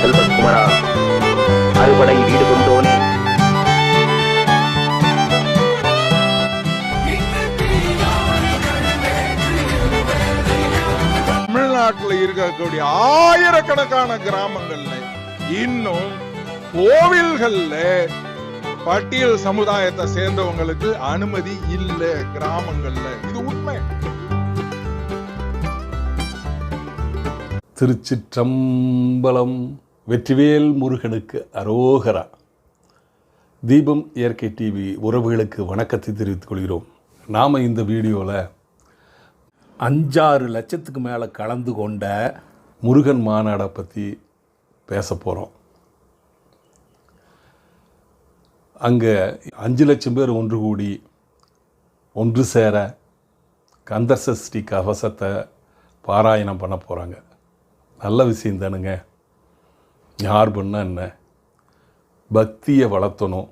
செல்வகுமரா அறுபடை வீடு கொண்டோனே தமிழ்நாட்டில் இருக்கக்கூடிய ஆயிரக்கணக்கான கிராமங்கள்ல இன்னும் கோவில்கள்ல பட்டியல் சமுதாயத்தை சேர்ந்தவங்களுக்கு அனுமதி இல்ல கிராமங்கள்ல. இது உண்மை. திருச்சிற்றம்பலம் வெற்றிவேல் முருகனுக்கு அரோகரா. தீபம் இயற்கை டிவி உறவுகளுக்கு வணக்கத்தை தெரிவித்துக் கொள்கிறோம். நாம் இந்த வீடியோவில் அஞ்சாறு லட்சத்துக்கு மேலே கலந்து கொண்ட முருகன் மாநாடை பற்றி பேச போகிறோம் அங்கே அஞ்சு லட்சம் பேர் ஒன்று கூடி ஒன்று சேர கந்தர் சஷ்டி கவசத்தை பாராயணம் பண்ண போகிறாங்க நல்ல விஷயம் தானுங்க. யார் பண்ணால் என்ன? பக்தியை வளர்த்தணும்.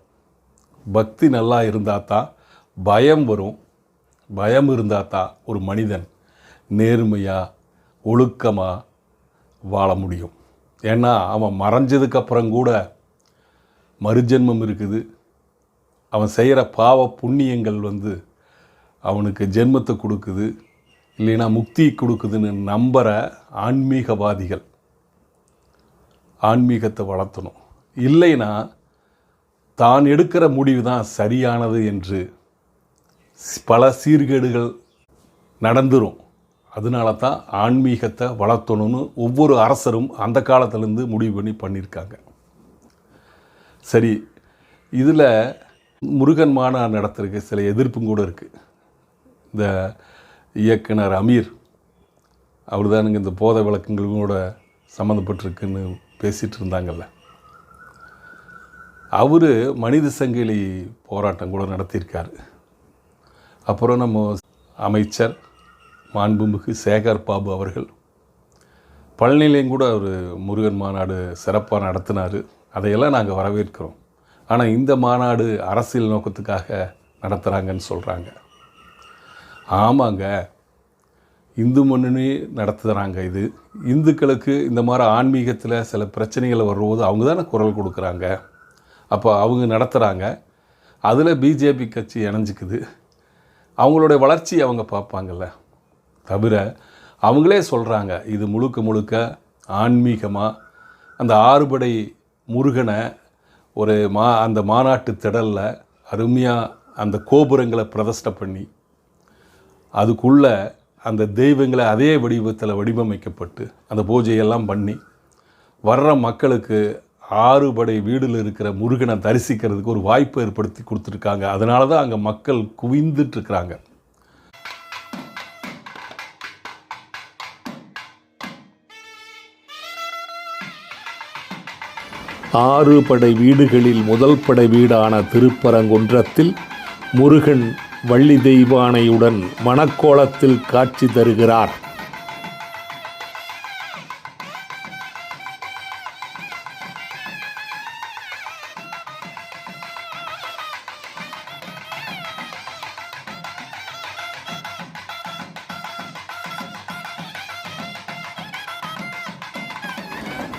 பக்தி நல்லா இருந்தால் தான் பயம் வரும். பயம் இருந்தால் தான் ஒரு மனிதன் நேர்மையாக ஒழுக்கமாக வாழ முடியும். ஏன்னா அவன் மறைஞ்சதுக்கப்புறம் கூட மறுஜென்மம் இருக்குது. அவன் செய்கிற பாவ புண்ணியங்கள் வந்து அவனுக்கு ஜென்மத்தை கொடுக்குது. இல்லைன்னா முக்தி கொடுக்குதுன்னு நம்புகிற ஆன்மீகவாதிகள். ஆன்மீகத்தை வளர்த்தணும். இல்லைன்னா தான் எடுக்கிற முடிவு தான் சரியானது என்று பல சீர்கேடுகள் நடந்துரும். அதனால தான் ஆன்மீகத்தை வளர்த்தணும்னு ஒவ்வொரு அரசரும் அந்த காலத்துலேருந்து முடிவு பண்ணி பண்ணியிருக்காங்க. சரி இதில் முருகன் மாநாடு நடத்துறதுக்கு சில எதிர்ப்பும் கூட இருக்குது இந்த இயக்குனர் அமீர் அவர் தானுங்க இந்த போதை விளக்கங்களோட சம்மந்தப்பட்டிருக்குன்னு பேசிகிட்டு இருந்தாங்கல்ல அவர் மனித சங்கிலி போராட்டம் கூட நடத்தியிருக்கார். அப்புறம் நம்ம அமைச்சர் மாண்புமிகு சேகர் பாபு அவர்கள் பழனிலையும் கூட அவர் முருகன் மாநாடு சிறப்பாக நடத்தினார். அதையெல்லாம் நாங்கள் வரவேற்கிறோம். ஆனால் இந்த மாநாடு அரசியல் நோக்கத்துக்காக நடத்துகிறாங்கன்னு சொல்கிறாங்க ஆமாங்க. இந்து முன்னணி நடத்துகிறாங்க இது. இந்துக்களுக்கு இந்த மாதிரி ஆன்மீகத்தில் சில பிரச்சனைகள் வரும்போது அவங்க தானே குரல் கொடுக்குறாங்க. அப்போ அவங்க நடத்துகிறாங்க அதில் பிஜேபி கட்சி இணைஞ்சிக்குது. அவங்களுடைய வளர்ச்சி அவங்க பார்ப்பாங்கல்ல. தவிர அவங்களே சொல்கிறாங்க இது முழுக்க முழுக்க ஆன்மீகமாக அந்த ஆறுபடை முருகனை ஒரு மா அந்த மாநாட்டு திடலில் அருமையாக அந்த கோபுரங்களை பிரதஷ்ட பண்ணி அதுக்குள்ளே அந்த தெய்வங்களை அதே வடிவத்தில் வடிவமைக்கப்பட்டு அந்த பூஜையெல்லாம் பண்ணி வர்ற மக்களுக்கு ஆறுபடை வீடில் இருக்கிற முருகனை தரிசிக்கிறதுக்கு ஒரு வாய்ப்பு ஏற்படுத்தி கொடுத்துருக்காங்க. அதனால தான் அங்கே மக்கள் குவிந்துட்டுருக்குறாங்க. ஆறு படை வீடுகளில் முதல் படை வீடான திருப்பரங்குன்றத்தில் முருகன் வள்ளி தெய்வானையுடன் மணக்கோலத்தில் காட்சி தருகிறார்.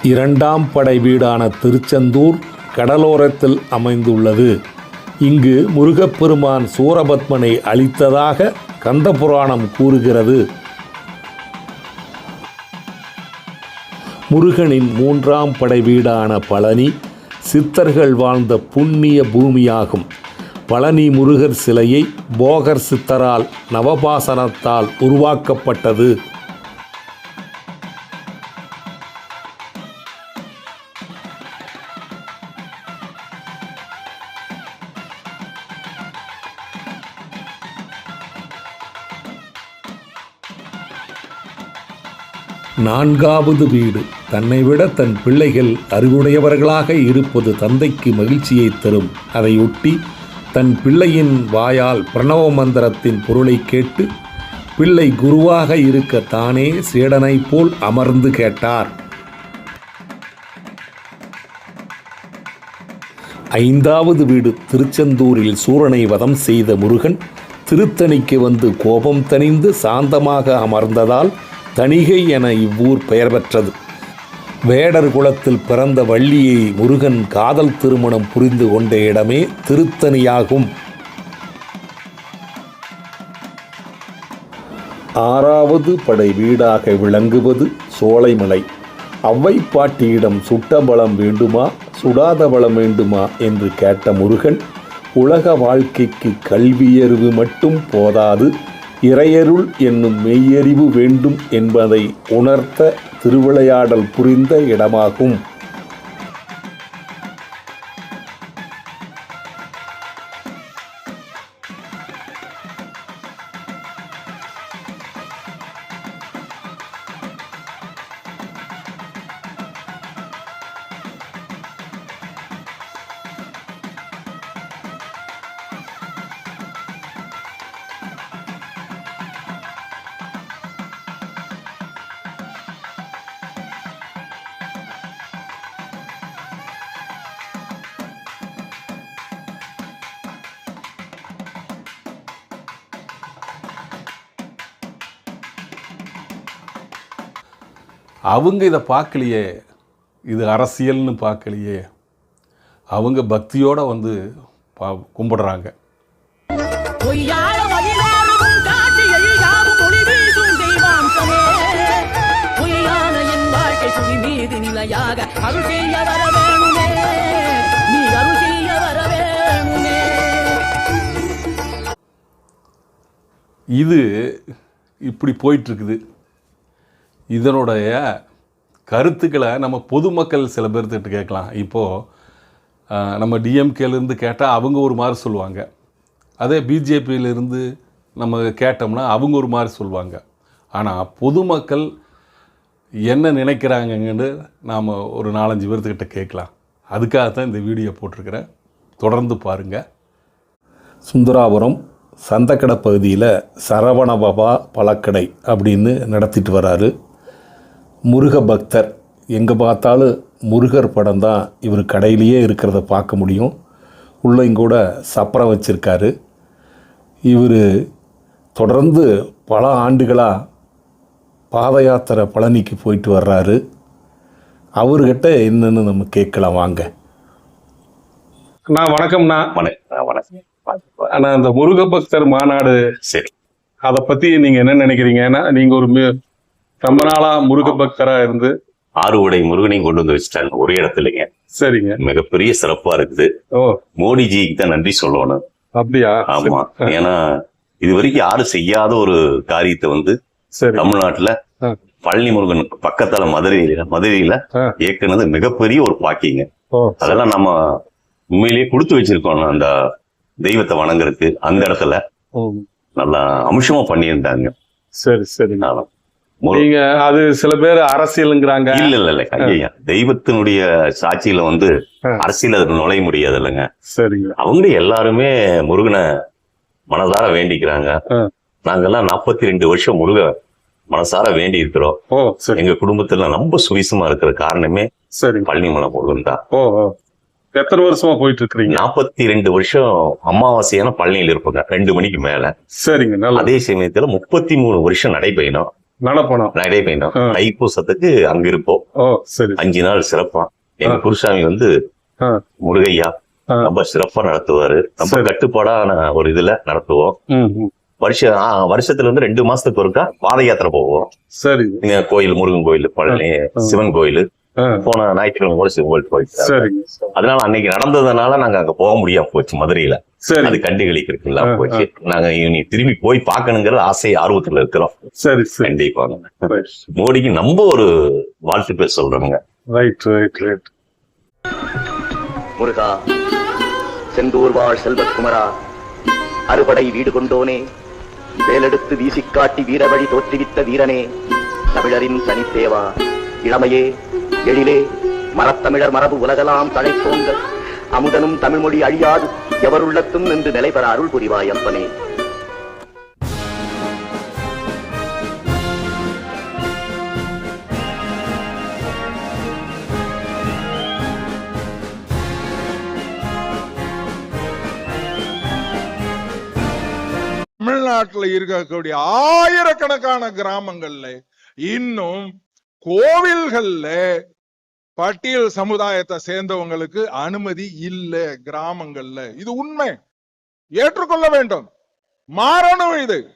இரண்டாம் படை வீடான திருச்செந்தூர் கடலோரத்தில் அமைந்துள்ளது. இங்கு முருகப்பெருமான் சூரபத்மனை அளித்ததாக கந்தபுராணம் கூறுகிறது. முருகனின் மூன்றாம் படை வீடான பழனி சித்தர்கள் வாழ்ந்த புண்ணிய பூமியாகும். பழனி முருகர் சிலையை போகர் சித்தரால் நவபாசனத்தால் உருவாக்கப்பட்டது. நான்காவது வீடு. தன்னை விட தன் பிள்ளைகள் அறிவுடையவர்களாக இருப்பது தந்தைக்கு மகிழ்ச்சியை தரும். அதையொட்டி தன் பிள்ளையின் வாயால் பிரணவ மந்திரத்தின் பொருளை கேட்டு பிள்ளை குருவாக இருக்க தானே சீடனைப் போல் அமர்ந்து கேட்டார். ஐந்தாவது வீடு. திருச்செந்தூரில் சூரனை வதம் செய்த முருகன் திருத்தணிக்கு வந்து கோபம் தணிந்து சாந்தமாக அமர்ந்ததால் தணிகை என இவ்வூர் பெயர் பெற்றது. வேடர் குலத்தில் பிறந்த வள்ளியை முருகன் காதல் திருமணம் புரிந்து கொண்ட இடமே திருத்தணியாகும். ஆறாவது படை வீடாக விளங்குவது சோலைமலை. அவ்வை பாட்டியிடம் சுட்ட பலம் வேண்டுமா சுடாத பலம் வேண்டுமா என்று கேட்ட முருகன் உலக வாழ்க்கைக்கு கல்வியறிவு மட்டும் போதாது இறையருள் என்னும் மெய்யறிவு வேண்டும் என்பதை உணர்த்த திருவிளையாடல் புரிந்த இடமாகும். அவங்க இதை பார்க்கலையே இது அரசியல்னு பார்க்கலையே அவங்க பக்தியோட வந்து பா கும்பிடுறாங்க. இது இப்படி போயிட்டுருக்குது இதனுடைய கருத்துக்களை நம்ம பொதுமக்கள் சில பேர்த்துக்கிட்ட கேட்கலாம். இப்போது நம்ம டிஎம்கேலேருந்து கேட்டால் அவங்க ஒரு மாதிரி சொல்லுவாங்க. அதே பிஜேபியிலேருந்து நம்ம கேட்டோம்னா அவங்க ஒரு மாதிரி சொல்லுவாங்க. ஆனால் பொதுமக்கள் என்ன நினைக்கிறாங்கன்னு நாம் ஒரு நாலஞ்சு பேர்த்துக்கிட்ட கேட்கலாம். அதுக்காக தான் இந்த வீடியோ போட்டிருக்கிறேன். தொடர்ந்து பாருங்கள் சுந்தராபுரம் சந்தக்கடை பகுதியில் சரவணபவா பழக்கடை அப்படின்னு நடத்திட்டு வராரு. முருக பக்தர் எங்கே பார்த்தாலும் முருகர் படம் தான் இவர் கடையிலேயே இருக்கிறத பார்க்க முடியும். உள்ளேயும் கூட சப்பரம் வச்சுருக்காரு. இவர் தொடர்ந்து பல ஆண்டுகளாக பாத யாத்திரை பழனிக்கு போயிட்டு வர்றாரு. அவர்கிட்ட என்னன்னு நம்ம கேட்கலாம் வாங்க. அண்ணா வணக்கம்ண்ணா. வணக்கம் வணக்கம். அண்ணா இந்த முருக பக்தர் மாநாடு சரி. அதை பற்றி நீங்கள் என்ன நினைக்கிறீங்கன்னா நீங்கள் ஒரு மி- ரொம்ப நாளாக முருக பக்தராக இருந்து ஆறு உடை முருகனையும் கொண்டு வந்து வச்சுட்டாங்க ஒரு இடத்துலங்க. சரிங்க. மிகப்பெரிய சிறப்பா இருக்குது. மோடிஜிக்கு தான் நன்றி சொல்லணும். அப்படியா? ஆமா. ஏன்னா இது வரைக்கும் யாரும் செய்யாத ஒரு காரியத்தை வந்து சரி. தமிழ்நாட்டுல. பழனி முருகன் பக்கத்துல மதுரையில மதுரையில. இயக்குனது மிகப்பெரிய ஒரு பாக்கியங்க ஓ. அதெல்லாம் நம்ம உண்மையிலேயே கொடுத்து வச்சிருக்கோம் அந்த தெய்வத்தை வணங்குறதுக்கு. அந்த இடத்துல நல்லா அம்சமா பண்ணியிருந்தாங்க. சரி சரிங்க ஆமா. நீங்க அது சில பேர் அரசியலுங்கிறாங்க. இல்ல இல்ல இல்ல. ஐயா தெய்வத்தினுடைய சாட்சியில வந்து. அரசியல் அதுல நுழைய முடியாது இல்லைங்க சரிங்க. அவங்க எல்லாருமே முருகனை மனதார வேண்டிக்கிறாங்க. நாங்கெல்லாம் நாற்பத்தி ரெண்டு வருஷம் முருக மனசார வேண்டி இருக்கிறோம் எங்க குடும்பத்துல ரொம்ப சுவிசமா இருக்கிற காரணமே பழனிமலை முருகன் தான். எத்தனை வருஷமா போயிட்டு இருக்கிறீங்க நாற்பத்தி ரெண்டு வருஷம் அமாவாசையான பழனியில் இருப்பாங்க ரெண்டு மணிக்கு மேல. சரிங்க அதே சமயத்துல முப்பத்தி மூணு வருஷம் நடைபயணம். நடப்பணம் நடைபயணம் ஆ. தைப்பூசத்துக்கு அங்க இருப்போம் சரி அஞ்சு நாள் சிறப்பா எங்க. குருசாமி வந்து. முருகையா. ரொம்ப சிறப்பா நடத்துவாரு ரொம்ப சரி. கட்டுப்பாடான ஒரு இதுல நடத்துவோம் ஆ, வருஷத்துல இருந்து ரெண்டு மாசத்துக்கு ஒருக்கா பாத யாத்திரை போவோம் இங்க கோயில் முருகன் கோயில் பழனி. சிவன் கோயில் போன ஞாயிற்றுக்கிழமை கூட சிவன் கோயில் போயிட்டு அதனால அன்னைக்கு நடந்ததுனால நாங்க அங்க போக முடியாம போச்சு மதுரையில. சரி. அது கண்டுகளிக்கிறதுக்கு இல்லாம ஆ, போச்சு. நாங்க இனி திரும்பி போய் பார்க்கணுங்கிற ஆசை ஆர்வத்துல இருக்கிறோம். சரி சரி. கண்டிப்பாங்க மோடிக்கு நம்ம ஒரு வாழ்த்து பேர் சொல்றோங்க right right right Muruga Senthur வாழ் செல்வக்குமரா அறுபடை வீடு கொண்டோனே வேலெடுத்து வீசிக்காட்டி வீரவழி தோற்றுவித்த வீரனே தமிழரின் தனித்தேவா இளமையே எழிலே மரத்தமிழர் மரபு உலகலாம் தழைப்போங்க அமுதனும் தமிழ்மொழி அழியாது எவருள்ளத்தும் என்று நிலைபெற அருள் புரிவாய் அப்பனே தமிழ்நாட்டில் இருக்கக்கூடிய ஆயிரக்கணக்கான கிராமங்கள்ல இன்னும் கோவில்கள்ல பட்டியல் சமுதாயத்தை சேர்ந்தவங்களுக்கு அனுமதி இல்லை கிராமங்கள்ல. இது உண்மை. ஏற்றுக்கொள்ள வேண்டும். மாறணும் இது.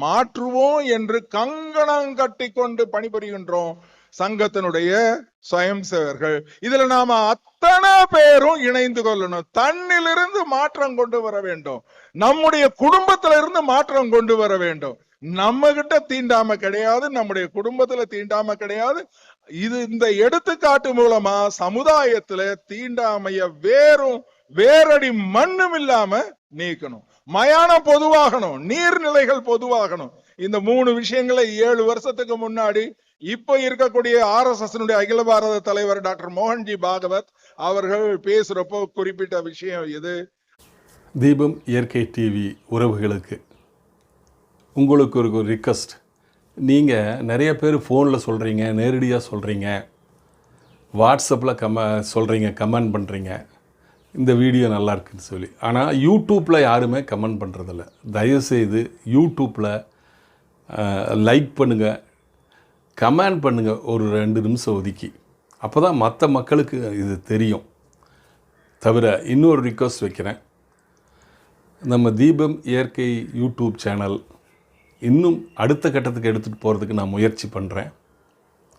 மாற்றுவோம் என்று கங்கணம் கட்டி கொண்டு பணிபுரிகின்றோம் சங்கத்தினுடைய சுயம் சேவர்கள். இதுல நாம அத்தனை பேரும் இணைந்து கொள்ளணும். தன்னிலிருந்து மாற்றம் கொண்டு வர வேண்டும். நம்முடைய குடும்பத்திலிருந்து மாற்றம் கொண்டு வர வேண்டும். நம்ம கிட்ட தீண்டாம கிடையாது நம்முடைய குடும்பத்துல தீண்டாம கிடையாது. இது இந்த எடுத்துக்காட்டு மூலமா சமுதாயத்துல தீண்டாமைய வேறும் வேரடி மண்ணும் இல்லாம நீக்கணும். மயானம் பொதுவாகணும் நீர்நிலைகள் பொதுவாகணும். இந்த மூணு விஷயங்களை ஏழு வருஷத்துக்கு முன்னாடி இப்ப இருக்கக்கூடிய ஆர் எஸ் எஸ் அகில பாரத தலைவர் டாக்டர் மோகன்ஜி பாகவத் அவர்கள் பேசுறப்போ குறிப்பிட்ட விஷயம் இது. தீபம் இயற்கை டிவி உறவுகளுக்கு. உங்களுக்கு ஒரு ரிக்வஸ்ட் நீங்கள் நிறைய பேர் ஃபோனில் சொல்கிறீங்க நேரடியாக சொல்கிறீங்க வாட்ஸ்அப்பில் கம சொல்கிறீங்க கமெண்ட் பண்ணுறீங்க இந்த வீடியோ நல்லா இருக்குன்னு சொல்லி. ஆனால் யூடியூப்பில் யாருமே கமெண்ட் பண்ணுறதில்ல தயவுசெய்து யூடியூப்பில் லைக் பண்ணுங்கள் கமெண்ட் பண்ணுங்கள் ஒரு ரெண்டு நிமிஷம் ஒதுக்கி. அப்போ தான் மற்ற மக்களுக்கு இது தெரியும். தவிர இன்னொரு ரிக்வஸ்ட் வைக்கிறேன். நம்ம தீபம் இயற்கை யூடியூப் சேனல் இன்னும் அடுத்த கட்டத்துக்கு எடுத்துகிட்டு போகிறதுக்கு நான் முயற்சி பண்ணுறேன்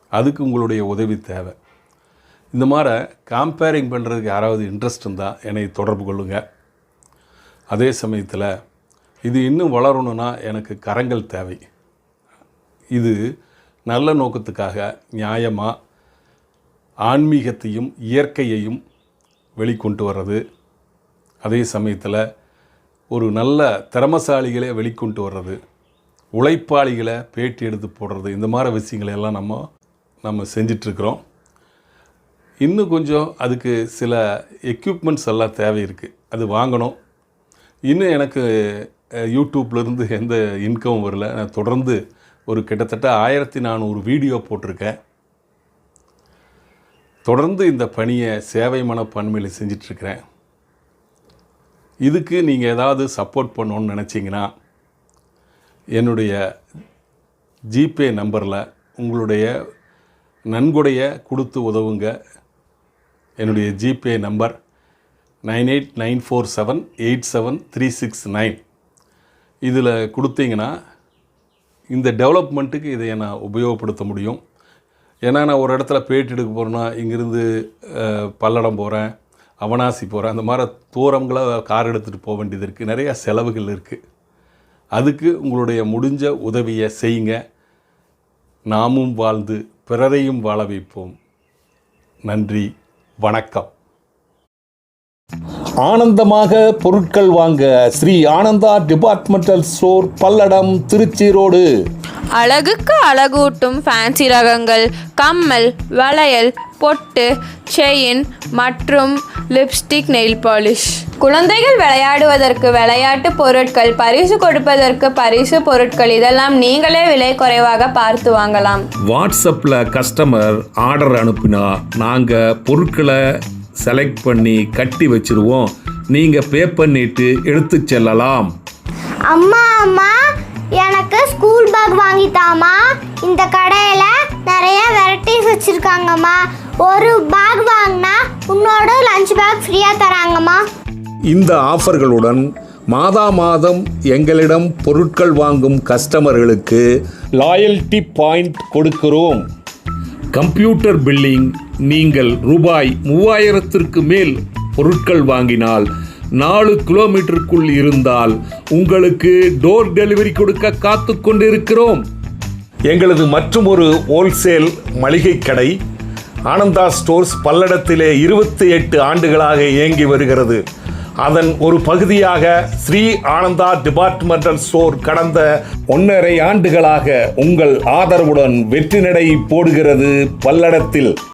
அதுக்கு உங்களுடைய உதவி தேவை. இந்த மாதிரி கம்பேரிங் பண்ணுறதுக்கு யாராவது இன்ட்ரெஸ்ட் இருந்தால் என்னை தொடர்பு கொள்ளுங்கள் அதே சமயத்தில் இது இன்னும் வளரணும்னா எனக்கு கரங்கள் தேவை. இது நல்ல நோக்கத்துக்காக நியாயமாக ஆன்மீகத்தையும் இயற்கையையும் வெளிக்கொண்டு வர்றது. அதே சமயத்தில் ஒரு நல்ல திறமசாலிகளை வெளிக்கொண்டு வர்றது. உழைப்பாளிகளை பேட்டி எடுத்து போடுறது இந்த மாதிரி விஷயங்களை எல்லாம் நம்ம நம்ம செஞ்சிட்ருக்குறோம். இன்னும் கொஞ்சம் அதுக்கு சில எக்யூப்மெண்ட்ஸ் எல்லாம் தேவை இருக்குது அது வாங்கணும். இன்னும் எனக்கு யூடியூப்லேருந்து எந்த இன்கம் வரல. நான் தொடர்ந்து ஒரு கிட்டத்தட்ட ஆயிரத்தி நானூறு வீடியோ போட்டிருக்கேன். தொடர்ந்து இந்த பணியை சேவை மனப்பான்மையில் செஞ்சிட்ருக்கிறேன். இதுக்கு நீங்கள் ஏதாவது சப்போர்ட் பண்ணணும்னு நினச்சிங்கன்னா என்னுடைய ஜிபே நம்பரில் உங்களுடைய நன்கொடைய கொடுத்து உதவுங்க. என்னுடைய GPay number nine eight nine four seven eight seven three six nine. இதில் கொடுத்தீங்கன்னா இந்த டெவலப்மெண்ட்டுக்கு இதை நான் உபயோகப்படுத்த முடியும். ஏன்னா நான் ஒரு இடத்துல பேட்டி எடுக்க போகிறேன்னா இங்கேருந்து பல்லடம் போகிறேன் அவனாசி போகிறேன் அந்த மாதிரி தூரங்களை கார் எடுத்துகிட்டு போக வேண்டியது இருக்குது நிறையா செலவுகள் இருக்குது அதுக்கு உங்களுடைய முடிஞ்ச உதவியை செய்யுங்க. நாமும் வாழ்ந்து பிறரையும் வாழ வைப்போம். நன்றி வணக்கம். ஆனந்தமாக பொருட்கள் வாங்க Shri Ananda departmental store Palladam Trichy road. அழகுக்கு அழகூட்டும் ஃபேன்சி ரகங்கள் கம்மல் வளையல் பொட்டு செயின் மற்றும் லிப்ஸ்டிக் நெயில் பாலிஷ் குழந்தைகள் விளையாடுவதற்கு விளையாட்டு பொருட்கள் பரிசு கொடுப்பதற்கு பரிசு பொருட்கள் இதெல்லாம் நீங்களே விலை குறைவாக பார்த்து வாங்கலாம். வாட்ஸ்அப்பில் கஸ்டமர் ஆர்டர் அனுப்பினா நாங்கள் பொருட்களை செலக்ட் பண்ணி கட்டி வச்சிருவோம். நீங்கள் பே பண்ணிட்டு எடுத்து செல்லலாம். அம்மா அம்மா எனக்கு ஸ்கூல் பேக் வாங்கித்தாம்மா இந்த கடையில் நிறைய வெரைட்டிஸ் வச்சுருக்காங்கம்மா. ஒரு பேக் வாங்கினா உன்னோட லஞ்ச் பேக் ஃப்ரீயாக தராங்கம்மா. இந்த ஆஃபர்களுடன் மாதா மாதம் எங்களிடம் பொருட்கள் வாங்கும் கஸ்டமர்களுக்கு லாயல்டி பாயிண்ட் கொடுக்கிறோம். கம்ப்யூட்டர் பில்லிங் நீங்கள் ரூபாய் மூவாயிரத்திற்கு மேல் பொருட்கள் வாங்கினால் நாலு கிலோமீட்டருக்குள் இருந்தால் உங்களுக்கு டோர் டெலிவரி கொடுக்க காத்து கொண்டிருக்கிறோம். எங்களது மற்றும் ஒரு ஹோல்சேல் மளிகை கடை ஆனந்தா ஸ்டோர்ஸ் பல்லடத்திலே இருபத்தி எட்டு ஆண்டுகளாக இயங்கி வருகிறது. அதன் ஒரு பகுதியாக ஸ்ரீ ஆனந்தா டிபார்ட்மெண்டல் ஸ்டோர் கடந்த ஒன்றரை ஆண்டுகளாக உங்கள் ஆதரவுடன் வெற்றி நடை போடுகிறது பல்லடத்தில்.